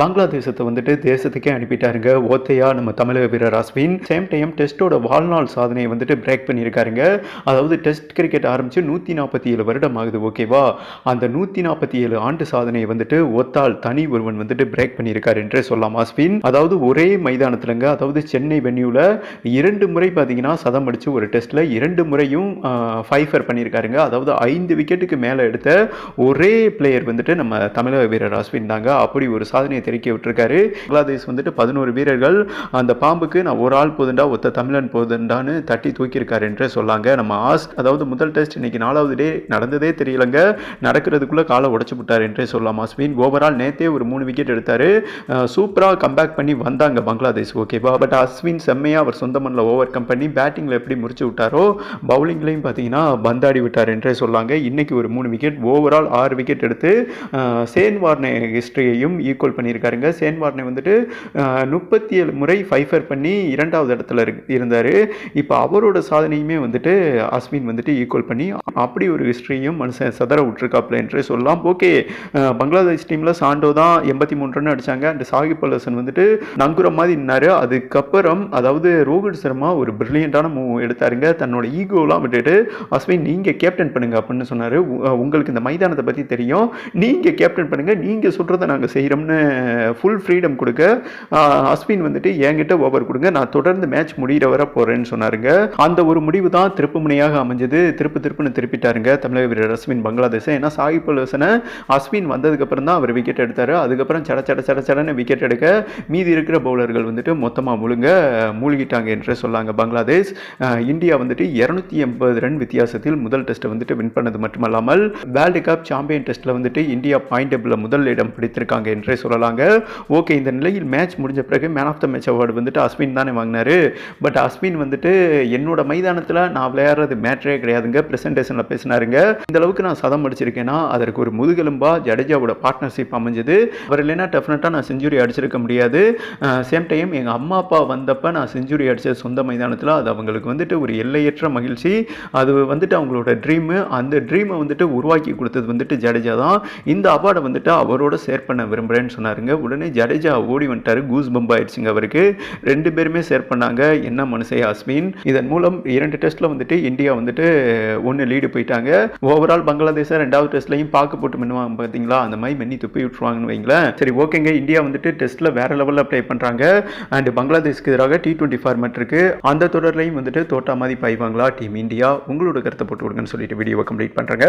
பங்களாதேசத்தை வந்துட்டு தேசத்துக்கே அனுப்பிட்டாருங்க. ஓத்தையா நம்ம தமிழக வீரர் அஸ்வின். சேம் டைம் டெஸ்ட்டோட வாழ்நாள் சாதனையை வந்துட்டு பிரேக் பண்ணியிருக்காருங்க. அதாவது டெஸ்ட் கிரிக்கெட் ஆரம்பித்து நூற்றி நாற்பத்தி ஏழு வருடம் ஆகுது ஓகேவா அந்த நூற்றி நாற்பத்தி ஏழு ஆண்டு சாதனையை வந்துட்டு ஒத்தால் தனி ஒருவன் வந்துட்டு பிரேக் பண்ணியிருக்காரு என்றே சொல்லலாம் அஸ்வின். அதாவது ஒரே மைதானத்துலங்க. அதாவது சென்னை வென்யூவில் இரண்டு முறை பார்த்தீங்கன்னா சதம் அடித்து ஒரு டெஸ்ட்டில் இரண்டு முறையும் ஃபைஃபர் பண்ணியிருக்காருங்க. அதாவது ஐந்து விக்கெட்டுக்கு மேலே எடுத்த ஒரே பிளேயர் வந்துட்டு நம்ம தமிழக வீரர் அஸ்வின் தாங்க. அப்படி ஒரு சாதனையை தெரிவிக்க விட்டுருக்காரு. பங்களாதேஷ் வந்துட்டு பதினோரு வீரர்கள் அந்த பாம்புக்கு நான் ஒரு ஆள் போதுண்டா ஒத்த தமிழன் போதுண்டான்னு தட்டி தூக்கியிருக்காரு என்றே சொல்லாங்க. நம்ம ஆஸ் அதாவது முதல் டெஸ்ட் இன்னைக்கு நாலாவது டே நடந்ததே தெரியலங்க. நடக்கிறதுக்குள்ளே காலை உடச்சு விட்டார் என்றே சொல்லலாம். அஸ்வின் ஓவரால் நேத்தே ஒரு மூணு விக்கெட் எடுத்தார். சூப்பராக கம்பேக் பண்ணி வந்தாங்க பங்களாதேஷ். ஓகேவா பட் அஸ்வின் செம்மையாக அவர் சொந்த மண்ணில் ஓவர் கம் பண்ணி பேட்டிங்கில் எப்படி முடிச்சு விட்டாரோ பவுலிங்லையும் பார்த்தீங்கன்னா பந்தாடி விட்டார் என்றே சொல்லாங்க. இன்னைக்கு ஒரு மூணு விக்கெட் ஓவரால் ஆறு விக்கெட் எடுத்து சேன் வார்னே ஹிஸ்டரியையும் ஈக்குவல் பண்ணி பண்ணியிருக்காருங்க. சேன் வார்னே வந்துட்டு முப்பத்தி ஏழு முறை ஃபைஃபர் பண்ணி இரண்டாவது இடத்துல இருந்தார். இப்போ அவரோட சாதனையுமே வந்துட்டு அஸ்வின் வந்துட்டு ஈக்குவல் பண்ணி அப்படி ஒரு ஹிஸ்டரியும் மனுஷன் சதற விட்டுருக்காப்ல என்று சொல்லலாம். ஓகே பங்களாதேஷ் டீமில் சாண்டோ தான் எண்பத்தி மூணு ரன் அடிச்சாங்க. அண்ட் சாகிப் பல்லசன் வந்துட்டு நங்குரம் மாதிரி நின்னார். அதுக்கப்புறம் அதாவது ரோஹித் சர்மா ஒரு பிரில்லியண்டான மூவ் எடுத்தாருங்க. தன்னோட ஈகோலாம் விட்டுட்டு அஸ்வின் நீங்கள் கேப்டன் பண்ணுங்க அப்படின்னு சொன்னார். உங்களுக்கு இந்த மைதானத்தை பற்றி தெரியும். நீங்கள் கேப்டன் பண்ணுங்கள் நீங்கள் சொல்கிறத நாங்கள் செய்கிறோம்னு ஃபுல் ஃப்ரீடம் கொடுக்க அஸ்வின் வந்துட்டு என்கிட்ட ஓவர் கொடுங்க. நான் தொடர்ந்து மேட்ச் முடிகிற வர போகிறேன்னு சொன்னாருங்க. அந்த ஒரு முடிவு தான் திருப்பு முனையாக அமைஞ்சது. திருப்பு திருப்புன்னு திருப்பிட்டாருங்க தமிழக வீரர் அஸ்வின் பங்களாதேஷை. ஏன்னா சாகிப் அல் அஸ்வின் வந்ததுக்கப்புறம் தான் அவர் விக்கெட் எடுத்தார். அதுக்கப்புறம் சட சட சட சடன்னு விக்கெட் எடுக்க மீதி இருக்கிற பவுலர்கள் வந்துட்டு மொத்தமாக முழுங்க மூழ்கிட்டாங்க என்று சொல்லாங்க பங்களாதேஷ். இந்தியா வந்துட்டு இரநூத்தி எண்பது ரன் வித்தியாசத்தில் முதல் டெஸ்ட்டை வந்துட்டு வின் பண்ணது மட்டுமல்லாமல் வேர்ல்டு கப் சாம்பியன் டெஸ்ட்டில் வந்துட்டு இந்தியா பாயிண்ட் டேபிளில் முதல் இடம் பிடித்திருக்காங்க என்றே சொல்லலாம் சொல்லலாங்க ஓகே இந்த நிலையில் மேட்ச் முடிஞ்ச பிறகு man of the match award வந்துட்டு அஸ்வின் தானே வாங்கினாரு. பட் அஸ்வின் வந்துட்டு என்னோட மைதானத்தில் நான் விளையாடுறது மேட்ரே கிடையாதுங்க. ப்ரெசன்டேஷனில் பேசினாருங்க. இந்த அளவுக்கு நான் சதம் அடிச்சிருக்கேன்னா அதற்கு ஒரு முதுகெலும்பா ஜடேஜாவோட பார்ட்னர்ஷிப் அமைஞ்சது. அவர் இல்லைன்னா டெஃபினட்டாக நான் செஞ்சுரி அடிச்சிருக்க முடியாது. சேம் டைம் எங்கள் அம்மா அப்பா வந்தப்போ நான் செஞ்சுரி அடித்த சொந்த மைதானத்தில் அது அவங்களுக்கு வந்துட்டு ஒரு எல்லையற்ற மகிழ்ச்சி. அது வந்துட்டு அவங்களோட ட்ரீமு அந்த ட்ரீமை வந்துட்டு உருவாக்கி கொடுத்தது வந்துட்டு ஜடேஜா தான். இந்த அவார்டை வந்துட்டு அவரோட ஷேர் பண்ண விரும்புகிறேன்னு சொன்னாருங்க உடனே ஜடேஜா ஓடி வந்துட்டாரு. கூஸ் பம்ப் ஆயிடுச்சுங்க அவருக்கு. ரெண்டு பேருமே ஷேர் பண்ணாங்க. என்ன மனுஷே அஸ்மின் இதன் மூலம் இரண்டு டெஸ்ட்டில் வந்துட்டு இந்தியா வந்துட்டு ஒன்று லீடு போயிட்டாங்க. ஓவரால் பங்களாதேஷை ரெண்டாவது டெஸ்ட்லையும் பார்க்க போட்டு மின்னுவாங்க பார்த்தீங்களா அந்த மாதிரி மென்னி துப்பி விட்டுருவாங்கன்னு வைங்களேன். சரி ஓகேங்க. இந்தியா வந்துட்டு டெஸ்ட்டில் வேற லெவலில் ப்ளே பண்ணுறாங்க அண்ட் பங்களாதேஷ்க்கு எதிராக டி டுவெண்ட்டி ஃபார்மேட் இருக்கு. அந்த தொடர்லையும் வந்துட்டு தோட்டா மாதிரி பாய்வாங்களா? டீம் இந்தியா உங்களோட கருத்தை போட்டு விடுங்கன்னு சொல்லிட்டு வீடியோவை கம்ப்ளீட் பண்ணுறாங்க